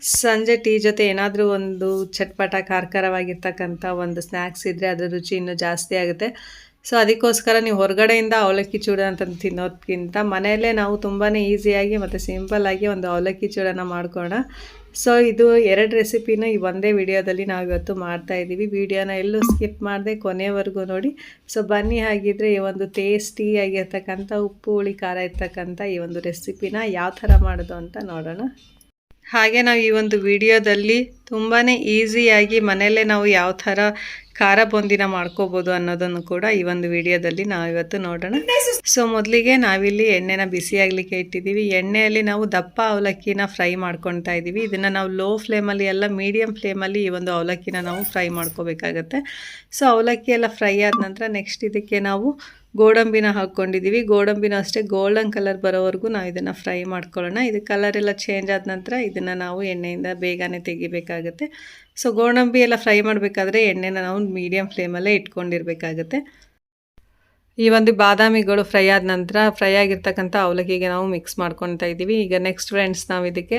ಸಂಜೆ ಟೀ ಜೊತೆ ಏನಾದರೂ ಒಂದು ಚಟ್ಪಟ, ಕಾರ್ಕರವಾಗಿರ್ತಕ್ಕಂಥ ಒಂದು ಸ್ನ್ಯಾಕ್ಸ್ ಇದ್ದರೆ ಅದರ ರುಚಿ ಇನ್ನೂ ಜಾಸ್ತಿ ಆಗುತ್ತೆ. ಸೊ ಅದಕ್ಕೋಸ್ಕರ ನೀವು ಹೊರಗಡೆಯಿಂದ ಅವಲಕ್ಕಿ ಚೂಡ ಅಂತ ತಿನ್ನೋದಕ್ಕಿಂತ ಮನೆಯಲ್ಲೇ ನಾವು ತುಂಬಾ ಈಸಿಯಾಗಿ ಮತ್ತು ಸಿಂಪಲ್ಲಾಗಿ ಒಂದು ಅವಲಕ್ಕಿ ಚೂಡನ ಮಾಡ್ಕೋಣ ಸೊ ಇದು ಎರಡು ರೆಸಿಪಿನ ಈ ಒಂದೇ ವಿಡಿಯೋದಲ್ಲಿ ನಾವು ಇವತ್ತು ಮಾಡ್ತಾ ಇದ್ದೀವಿ. ವಿಡಿಯೋನ ಎಲ್ಲೂ ಸ್ಕಿಪ್ ಮಾಡದೆ ಕೊನೆವರೆಗೂ ನೋಡಿ. ಸೊ ಬನ್ನಿ ಹಾಗಿದ್ರೆ ಈ ಒಂದು ಟೇಸ್ಟಿಯಾಗಿರ್ತಕ್ಕಂಥ ಉಪ್ಪು, ಹುಳಿ, ಖಾರ ಇರ್ತಕ್ಕಂಥ ಈ ಒಂದು ರೆಸಿಪಿನ ಯಾವ ಥರ ಮಾಡೋದು ಅಂತ ನೋಡೋಣ. ಹಾಗೆ ನಾವು ಈ ಒಂದು ವಿಡಿಯೋದಲ್ಲಿ ತುಂಬಾ ಈಸಿಯಾಗಿ ಮನೆಯಲ್ಲೇ ನಾವು ಯಾವ ಥರ ಖಾರ ಬೊಂದಿನ ಮಾಡ್ಕೋಬೋದು ಅನ್ನೋದನ್ನು ಕೂಡ ಈ ಒಂದು ವಿಡಿಯೋದಲ್ಲಿ ನಾವು ಇವತ್ತು ನೋಡೋಣ. ಸೊ ಮೊದಲಿಗೆ ನಾವಿಲ್ಲಿ ಎಣ್ಣೆನ ಬಿಸಿ ಆಗಲಿಕ್ಕೆ ಇಟ್ಟಿದ್ದೀವಿ. ಎಣ್ಣೆಯಲ್ಲಿ ನಾವು ದಪ್ಪ ಅವಲಕ್ಕಿನ ಫ್ರೈ ಮಾಡ್ಕೊತಾ ಇದ್ದೀವಿ. ಇದನ್ನು ನಾವು ಲೋ ಫ್ಲೇಮಲ್ಲಿ ಎಲ್ಲ ಮೀಡಿಯಮ್ ಫ್ಲೇಮಲ್ಲಿ ಈ ಒಂದು ಅವಲಕ್ಕಿನ ನಾವು ಫ್ರೈ ಮಾಡ್ಕೋಬೇಕಾಗತ್ತೆ. ಸೊ ಅವಲಕ್ಕಿ ಎಲ್ಲ ಫ್ರೈ ಆದ ನಂತರ ನೆಕ್ಸ್ಟ್ ಇದಕ್ಕೆ ನಾವು ಗೋಡಂಬಿನ ಹಾಕ್ಕೊಂಡಿದ್ದೀವಿ. ಗೋಡಂಬಿನ ಅಷ್ಟೇ, ಗೋಲ್ಡನ್ ಕಲರ್ ಬರೋವರೆಗೂ ನಾವು ಇದನ್ನು ಫ್ರೈ ಮಾಡ್ಕೊಳ್ಳೋಣ. ಇದು ಕಲರ್ ಎಲ್ಲ ಚೇಂಜ್ ಆದ ನಂತರ ಇದನ್ನು ನಾವು ಎಣ್ಣೆಯಿಂದ ಬೇಗನೆ ತೆಗಿಬೇಕಾಗುತ್ತೆ. ಸೊ ಗೋಡಂಬಿ ಎಲ್ಲ ಫ್ರೈ ಮಾಡಬೇಕಾದ್ರೆ ಎಣ್ಣೆನ ನಾವು ಮೀಡಿಯಮ್ ಫ್ಲೇಮಲ್ಲೇ ಇಟ್ಕೊಂಡಿರ್ಬೇಕಾಗತ್ತೆ. ಈ ಒಂದು ಬಾದಾಮಿಗಳು ಫ್ರೈ ಆದ ನಂತರ ಫ್ರೈ ಆಗಿರ್ತಕ್ಕಂಥ ಅವಲಕ್ಕಿಗೆ ನಾವು ಮಿಕ್ಸ್ ಮಾಡ್ಕೊತಾ ಇದ್ದೀವಿ. ಈಗ ನೆಕ್ಸ್ಟ್ ಫ್ರೆಂಡ್ಸ್ ನಾವು ಇದಕ್ಕೆ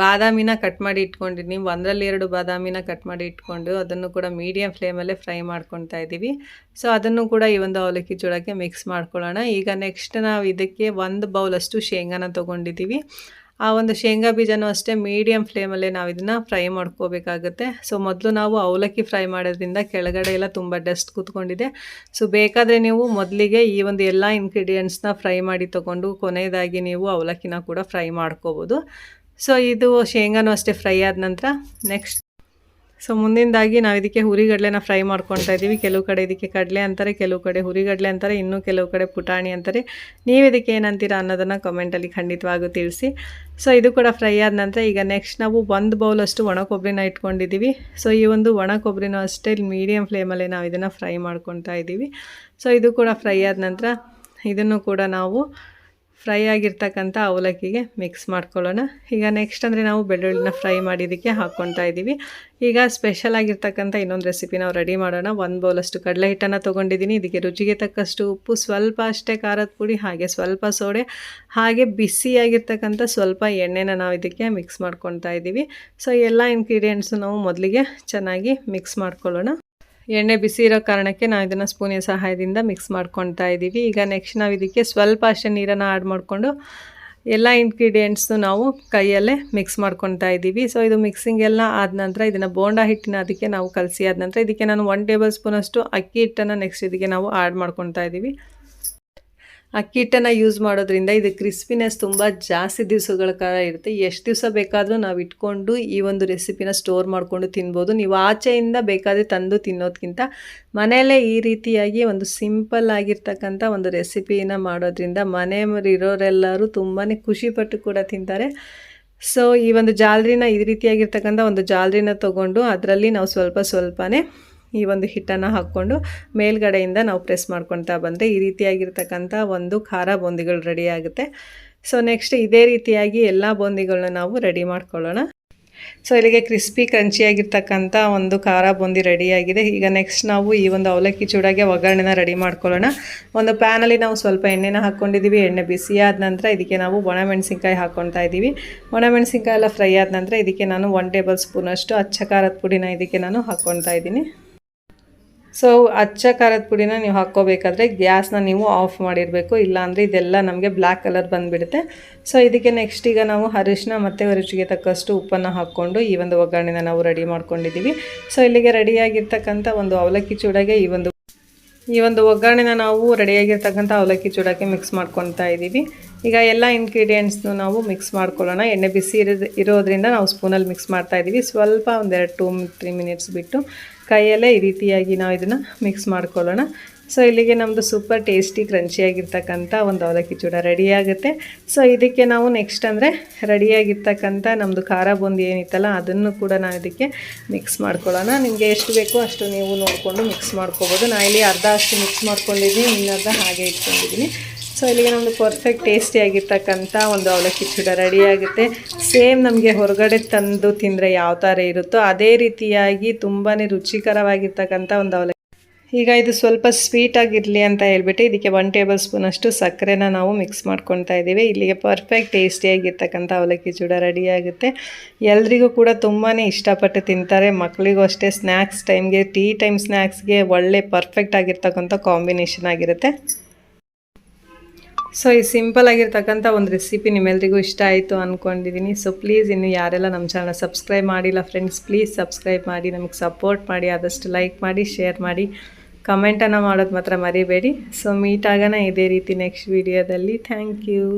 ಬಾದಾಮಿನ ಕಟ್ ಮಾಡಿ ಇಟ್ಕೊಂಡಿದ್ದೀನಿ ಒಂದರಲ್ಲಿ ಎರಡು ಬಾದಾಮಿನ ಕಟ್ ಮಾಡಿ ಇಟ್ಕೊಂಡು ಅದನ್ನು ಕೂಡ ಮೀಡಿಯಮ್ ಫ್ಲೇಮಲ್ಲೇ ಫ್ರೈ ಮಾಡ್ಕೊತಾ ಇದ್ದೀವಿ. ಸೊ ಅದನ್ನು ಕೂಡ ಈ ಒಂದು ಅವಲಕ್ಕಿ ಜೋಳಕ್ಕೆ ಮಿಕ್ಸ್ ಮಾಡ್ಕೊಳ್ಳೋಣ. ಈಗ ನೆಕ್ಸ್ಟ್ ನಾವು ಇದಕ್ಕೆ ಒಂದು ಬೌಲಷ್ಟು ಶೇಂಗಾನ ತೊಗೊಂಡಿದ್ದೀವಿ. ಆ ಒಂದು ಶೇಂಗಾ ಬೀಜನೂ ಅಷ್ಟೇ ಮೀಡಿಯಮ್ ಫ್ಲೇಮಲ್ಲೇ ನಾವು ಇದನ್ನು ಫ್ರೈ ಮಾಡ್ಕೋಬೇಕಾಗುತ್ತೆ. ಸೊ ಮೊದಲು ನಾವು ಅವಲಕ್ಕಿ ಫ್ರೈ ಮಾಡೋದ್ರಿಂದ ಕೆಳಗಡೆ ಎಲ್ಲ ತುಂಬ ಡಸ್ಟ್ ಕೂತ್ಕೊಂಡಿದೆ. ಸೊ ಬೇಕಾದರೆ ನೀವು ಮೊದಲಿಗೆ ಈ ಒಂದು ಎಲ್ಲ ಇಂಗ್ರೀಡಿಯೆಂಟ್ಸ್ನ ಫ್ರೈ ಮಾಡಿ ತೊಗೊಂಡು ಕೊನೆಯದಾಗಿ ನೀವು ಅವಲಕ್ಕಿನ ಕೂಡ ಫ್ರೈ ಮಾಡ್ಕೋಬೋದು. ಸೊ ಇದು ಶೇಂಗಾನೂ ಅಷ್ಟೇ ಫ್ರೈ ಆದ ನಂತರ ನೆಕ್ಸ್ಟ್ ಸೊ ಮುಂದಿಂದಾಗಿ ನಾವು ಇದಕ್ಕೆ ಹುರಿಗಡಲೆನ ಫ್ರೈ ಮಾಡ್ಕೊತಾ ಇದ್ದೀವಿ. ಕೆಲವು ಕಡೆ ಇದಕ್ಕೆ ಕಡಲೆ ಅಂತಾರೆ, ಕೆಲವು ಕಡೆ ಹುರಿಗಡಲೆ ಅಂತಾರೆ, ಇನ್ನೂ ಕೆಲವು ಕಡೆ ಪುಟಾಣಿ ಅಂತಾರೆ. ನೀವು ಇದಕ್ಕೆ ಏನಂತೀರ ಅನ್ನೋದನ್ನು ಕಮೆಂಟಲ್ಲಿ ಖಂಡಿತವಾಗೂ ತಿಳಿಸಿ. ಸೊ ಇದು ಕೂಡ ಫ್ರೈ ಆದ ನಂತರ ಈಗ ನೆಕ್ಸ್ಟ್ ನಾವು ಒಂದು ಬೌಲಷ್ಟು ಒಣ ಕೊಬ್ಬರಿನ ಇಟ್ಕೊಂಡಿದ್ದೀವಿ. ಸೊ ಈ ಒಂದು ಒಣ ಕೊಬ್ಬರಿನೂ ಅಷ್ಟೇ ಮೀಡಿಯಮ್ ಫ್ಲೇಮಲ್ಲೇ ನಾವು ಇದನ್ನು ಫ್ರೈ ಮಾಡ್ಕೊತಾ ಇದ್ದೀವಿ. ಸೊ ಇದು ಕೂಡ ಫ್ರೈ ಆದ ನಂತರ ಇದನ್ನು ಕೂಡ ನಾವು ಫ್ರೈ ಆಗಿರ್ತಕ್ಕಂಥ ಅವಲಕ್ಕಿಗೆ ಮಿಕ್ಸ್ ಮಾಡ್ಕೊಳ್ಳೋಣ. ಈಗ ನೆಕ್ಸ್ಟ್ ಅಂದರೆ ನಾವು ಬೆಳ್ಳುಳ್ಳಿನ ಫ್ರೈ ಮಾಡಿದ್ದಕ್ಕೆ ಹಾಕ್ಕೊತಾ ಇದ್ದೀವಿ. ಈಗ ಸ್ಪೆಷಲ್ ಆಗಿರ್ತಕ್ಕಂಥ ಇನ್ನೊಂದು ರೆಸಿಪಿ ನಾವು ರೆಡಿ ಮಾಡೋಣ. ಒಂದು ಬೌಲಷ್ಟು ಕಡಲೆ ಹಿಟ್ಟನ್ನು ತೊಗೊಂಡಿದ್ದೀನಿ. ಇದಕ್ಕೆ ರುಚಿಗೆ ತಕ್ಕಷ್ಟು ಉಪ್ಪು, ಸ್ವಲ್ಪ ಅಷ್ಟೇ ಖಾರದ ಪುಡಿ, ಹಾಗೆ ಸ್ವಲ್ಪ ಸೋಡೆ, ಹಾಗೆ ಬಿಸಿಯಾಗಿರ್ತಕ್ಕಂಥ ಸ್ವಲ್ಪ ಎಣ್ಣೆನ ನಾವು ಇದಕ್ಕೆ ಮಿಕ್ಸ್ ಮಾಡ್ಕೊತಾ ಇದ್ದೀವಿ. ಸೊ ಎಲ್ಲ ಇಂಗ್ರೀಡಿಯೆಂಟ್ಸು ನಾವು ಮೊದಲಿಗೆ ಚೆನ್ನಾಗಿ ಮಿಕ್ಸ್ ಮಾಡ್ಕೊಳ್ಳೋಣ. ಎಣ್ಣೆ ಬಿಸಿ ಇರೋ ಕಾರಣಕ್ಕೆ ನಾವು ಇದನ್ನು ಸ್ಪೂನಿನ ಸಹಾಯದಿಂದ ಮಿಕ್ಸ್ ಮಾಡ್ಕೊತಾ ಇದ್ದೀವಿ ಈಗ ನೆಕ್ಸ್ಟ್ ನಾವು ಇದಕ್ಕೆ ಸ್ವಲ್ಪ ಅಷ್ಟೇ ನೀರನ್ನು ಆ್ಯಡ್ ಮಾಡಿಕೊಂಡು ಎಲ್ಲ ಇಂಗ್ರೀಡಿಯೆಂಟ್ಸು ನಾವು ಕೈಯಲ್ಲೇ ಮಿಕ್ಸ್ ಮಾಡ್ಕೊತಾ ಇದ್ದೀವಿ ಸೊ ಇದು ಮಿಕ್ಸಿಂಗ್ ಎಲ್ಲ ಆದ ನಂತರ ಇದನ್ನು ಬೋಂಡಾ ಹಿಟ್ಟಿನ ಅದಕ್ಕೆ ನಾವು ಕಲಸಿ ಆದ ನಂತರ ಇದಕ್ಕೆ ನಾನು ಒನ್ ಟೇಬಲ್ ಸ್ಪೂನಷ್ಟು ಅಕ್ಕಿ ಹಿಟ್ಟನ್ನು ನೆಕ್ಸ್ಟ್ ಇದಕ್ಕೆ ನಾವು ಆ್ಯಡ್ ಮಾಡ್ಕೊತಾ ಇದ್ದೀವಿ ಅಕ್ಕಿ ಹಿಟ್ಟನ್ನು ಯೂಸ್ ಮಾಡೋದ್ರಿಂದ ಇದು ಕ್ರಿಸ್ಪಿನೆಸ್ ತುಂಬ ಜಾಸ್ತಿ ದಿವಸಗಳ ಕಾಲ ಇರುತ್ತೆ. ಎಷ್ಟು ದಿವಸ ಬೇಕಾದರೂ ನಾವು ಇಟ್ಕೊಂಡು ಈ ಒಂದು ರೆಸಿಪಿನ ಸ್ಟೋರ್ ಮಾಡಿಕೊಂಡು ತಿನ್ಬೋದು. ನೀವು ಆಚೆಯಿಂದ ಬೇಕಾದರೆ ತಂದು ತಿನ್ನೋದಕ್ಕಿಂತ ಮನೆಯಲ್ಲೇ ಈ ರೀತಿಯಾಗಿ ಒಂದು ಸಿಂಪಲ್ ಆಗಿರ್ತಕ್ಕಂಥ ಒಂದು ರೆಸಿಪಿನ ಮಾಡೋದ್ರಿಂದ ಇರೋರೆಲ್ಲರೂ ತುಂಬಾ ಖುಷಿಪಟ್ಟು ಕೂಡ ತಿಂತಾರೆ. ಸೊ ಈ ಒಂದು ಜಾಲರಿನ ಈ ರೀತಿಯಾಗಿರ್ತಕ್ಕಂಥ ಒಂದು ಜಾಲ್ರಿನ ತೊಗೊಂಡು ಅದರಲ್ಲಿ ನಾವು ಸ್ವಲ್ಪ ಸ್ವಲ್ಪನೇ ಈ ಒಂದು ಹಿಟ್ಟನ್ನು ಹಾಕ್ಕೊಂಡು ಮೇಲ್ಗಡೆಯಿಂದ ನಾವು ಪ್ರೆಸ್ ಮಾಡ್ಕೊತಾ ಬಂದರೆ ಈ ರೀತಿಯಾಗಿರ್ತಕ್ಕಂಥ ಒಂದು ಖಾರ ಬೂಂದಿಗಳು ರೆಡಿ ಆಗುತ್ತೆ. ಸೊ ನೆಕ್ಸ್ಟ್ ಇದೇ ರೀತಿಯಾಗಿ ಎಲ್ಲ ಬೂಂದಿಗಳನ್ನ ನಾವು ರೆಡಿ ಮಾಡ್ಕೊಳ್ಳೋಣ. ಸೊ ಇಲ್ಲಿಗೆ ಕ್ರಿಸ್ಪಿ ಕ್ರಂಚಿಯಾಗಿರ್ತಕ್ಕಂಥ ಒಂದು ಖಾರ ಬೂಂದಿ ರೆಡಿಯಾಗಿದೆ ಈಗ ನೆಕ್ಸ್ಟ್ ನಾವು ಈ ಒಂದು ಅವಲಕ್ಕಿ ಚೂಡಾಗೆ ಒಗ್ಗರಣೆನ ರೆಡಿ ಮಾಡ್ಕೊಳ್ಳೋಣ. ಒಂದು ಪ್ಯಾನಲ್ಲಿ ನಾವು ಸ್ವಲ್ಪ ಎಣ್ಣೆನ ಹಾಕ್ಕೊಂಡಿದ್ದೀವಿ ಎಣ್ಣೆ ಬಿಸಿ ಆದ ನಂತರ ಇದಕ್ಕೆ ನಾವು ಒಣಮೆಣಸಿನ್ಕಾಯಿ ಹಾಕ್ಕೊತಾ ಇದ್ದೀವಿ ಒಣಮೆಣಸಿನ್ಕಾಯಿ ಎಲ್ಲ ಫ್ರೈ ಆದ ನಂತರ ಇದಕ್ಕೆ ನಾನು ಒನ್ ಟೇಬಲ್ ಸ್ಪೂನಷ್ಟು ಅಚ್ಚ ಖಾರದ ಪುಡಿನ ಇದಕ್ಕೆ ನಾನು ಹಾಕ್ಕೊತಾ ಇದ್ದೀನಿ. ಸೊ ಅಚ್ಚ ಖಾರದ ಪುಡಿನ ನೀವು ಹಾಕ್ಕೋಬೇಕಾದ್ರೆ ಗ್ಯಾಸ್ನ ನೀವು ಆಫ್ ಮಾಡಿರಬೇಕು. ಇಲ್ಲಾಂದರೆ ಇದೆಲ್ಲ ನಮಗೆ ಬ್ಲ್ಯಾಕ್ ಕಲರ್ ಬಂದುಬಿಡುತ್ತೆ. ಸೊ ಇದಕ್ಕೆ ನೆಕ್ಸ್ಟ್ ಈಗ ನಾವು ಅರಿಶಿನ ಮತ್ತು ರುಚಿಗೆ ತಕ್ಕಷ್ಟು ಉಪ್ಪನ್ನು ಹಾಕ್ಕೊಂಡು ಈ ಒಂದು ಒಗ್ಗರಣೆನ ನಾವು ರೆಡಿ ಮಾಡ್ಕೊಂಡಿದ್ದೀವಿ. ಸೊ ಇಲ್ಲಿಗೆ ರೆಡಿಯಾಗಿರ್ತಕ್ಕಂಥ ಒಂದು ಅವಲಕ್ಕಿ ಚೂಡಾಗೆ ಈ ಒಂದು ಈ ಒಂದು ಒಗ್ಗರಣೆನ ನಾವು ರೆಡಿಯಾಗಿರ್ತಕ್ಕಂಥ ಅವಲಕ್ಕಿ ಚೂಡಕ್ಕೆ ಮಿಕ್ಸ್ ಮಾಡ್ಕೊತಾ ಇದ್ದೀವಿ. ಈಗ ಎಲ್ಲ ಇಂಗ್ರೀಡಿಯೆಂಟ್ಸ್ನು ನಾವು ಮಿಕ್ಸ್ ಮಾಡ್ಕೊಳ್ಳೋಣ. ಎಣ್ಣೆ ಬಿಸಿ ಇರೋದು ಇರೋದ್ರಿಂದ ನಾವು ಸ್ಪೂನಲ್ಲಿ ಮಿಕ್ಸ್ ಮಾಡ್ತಾ ಇದ್ದೀವಿ. ಸ್ವಲ್ಪ ಒಂದೆರಡು ಟೂ ತ್ರೀ ಮಿನಿಟ್ಸ್ ಬಿಟ್ಟು ಕೈಯಲ್ಲೇ ಈ ರೀತಿಯಾಗಿ ನಾವು ಇದನ್ನು ಮಿಕ್ಸ್ ಮಾಡ್ಕೊಳ್ಳೋಣ. ಸೊ ಇಲ್ಲಿಗೆ ನಮ್ಮದು ಸೂಪರ್ ಟೇಸ್ಟಿ ಕ್ರಂಚಿಯಾಗಿರ್ತಕ್ಕಂಥ ಒಂದು ಅವಲಕ್ಕಿ ಚೂಡ ರೆಡಿಯಾಗುತ್ತೆ ಸೊ ಇದಕ್ಕೆ ನಾವು ನೆಕ್ಸ್ಟ್ ಅಂದರೆ ರೆಡಿಯಾಗಿರ್ತಕ್ಕಂಥ ನಮ್ಮದು ಖಾರ ಬೂಂದಿ ಏನಿತ್ತಲ್ಲ, ಅದನ್ನು ಕೂಡ ನಾವು ಇದಕ್ಕೆ ಮಿಕ್ಸ್ ಮಾಡ್ಕೊಳ್ಳೋಣ. ನಿಮಗೆ ಎಷ್ಟು ಬೇಕೋ ಅಷ್ಟು ನೀವು ನೋಡಿಕೊಂಡು ಮಿಕ್ಸ್ ಮಾಡ್ಕೋಬೋದು. ನಾನು ಇಲ್ಲಿ ಅರ್ಧ ಅಷ್ಟು ಮಿಕ್ಸ್ ಮಾಡ್ಕೊಂಡಿದ್ದೀನಿ, ಇನ್ನರ್ಧ ಹಾಗೆ ಇಟ್ಕೊಂಡಿದ್ದೀನಿ. ಸೊ ಇಲ್ಲಿಗೆ ನಮ್ಮದು ಪರ್ಫೆಕ್ಟ್ ಟೇಸ್ಟಿಯಾಗಿರ್ತಕ್ಕಂಥ ಒಂದು ಅವಲಕ್ಕಿ ಚೂಡ ರೆಡಿಯಾಗುತ್ತೆ ಸೇಮ್ ನಮಗೆ ಹೊರಗಡೆ ತಂದು ತಿಂದರೆ ಯಾವ ಥರ ಇರುತ್ತೋ ಅದೇ ರೀತಿಯಾಗಿ ತುಂಬಾ ರುಚಿಕರವಾಗಿರ್ತಕ್ಕಂಥ ಒಂದು ಅವಲಕ್ಕಿ. ಈಗ ಇದು ಸ್ವಲ್ಪ ಸ್ವೀಟ್ ಆಗಿರಲಿ ಅಂತ ಹೇಳ್ಬಿಟ್ಟು ಇದಕ್ಕೆ ಒನ್ ಟೇಬಲ್ ಸ್ಪೂನಷ್ಟು ಸಕ್ಕರೆನ ನಾವು ಮಿಕ್ಸ್ ಮಾಡ್ಕೊತಾ ಇದ್ದೀವಿ. ಇಲ್ಲಿಗೆ ಪರ್ಫೆಕ್ಟ್ ಟೇಸ್ಟಿಯಾಗಿರ್ತಕ್ಕಂಥ ಅವಲಕ್ಕಿ ಚೂಡ ರೆಡಿ ಆಗುತ್ತೆ. ಎಲ್ರಿಗೂ ಕೂಡ ತುಂಬಾ ಇಷ್ಟಪಟ್ಟು ತಿಂತಾರೆ. ಮಕ್ಕಳಿಗೂ ಅಷ್ಟೇ ಸ್ನ್ಯಾಕ್ಸ್ ಟೈಮ್ಗೆ ಟೀ ಟೈಮ್ ಸ್ನ್ಯಾಕ್ಸ್ಗೆ ಒಳ್ಳೆ ಪರ್ಫೆಕ್ಟ್ ಆಗಿರ್ತಕ್ಕಂಥ ಕಾಂಬಿನೇಷನ್ ಆಗಿರುತ್ತೆ. ಸೊ ಈ ಸಿಂಪಲ್ ಆಗಿರ್ತಕ್ಕಂಥ ಒಂದು ರೆಸಿಪಿ ನಿಮ್ಮೆಲ್ರಿಗೂ ಇಷ್ಟ ಆಯಿತು ಅಂದ್ಕೊಂಡಿದ್ದೀನಿ ಸೊ ಪ್ಲೀಸ್ ಇನ್ನು ಯಾರೆಲ್ಲ ನಮ್ಮ ಚಾನಲ್ ಸಬ್ಸ್ಕ್ರೈಬ್ ಮಾಡಿಲ್ಲ ಫ್ರೆಂಡ್ಸ್ ಪ್ಲೀಸ್ ಸಬ್ಸ್ಕ್ರೈಬ್ ಮಾಡಿ, ನಮಗೆ ಸಪೋರ್ಟ್ ಮಾಡಿ, ಆದಷ್ಟು ಲೈಕ್ ಮಾಡಿ ಶೇರ್ ಮಾಡಿ. ಕಮೆಂಟನ್ನು ಮಾಡೋದು ಮಾತ್ರ ಮರಿಬೇಡಿ. ಸೊ ಮೀಟ್ ಆಗೋಣ ಇದೇ ರೀತಿ ನೆಕ್ಸ್ಟ್ ವೀಡಿಯೋದಲ್ಲಿ ಥ್ಯಾಂಕ್ ಯು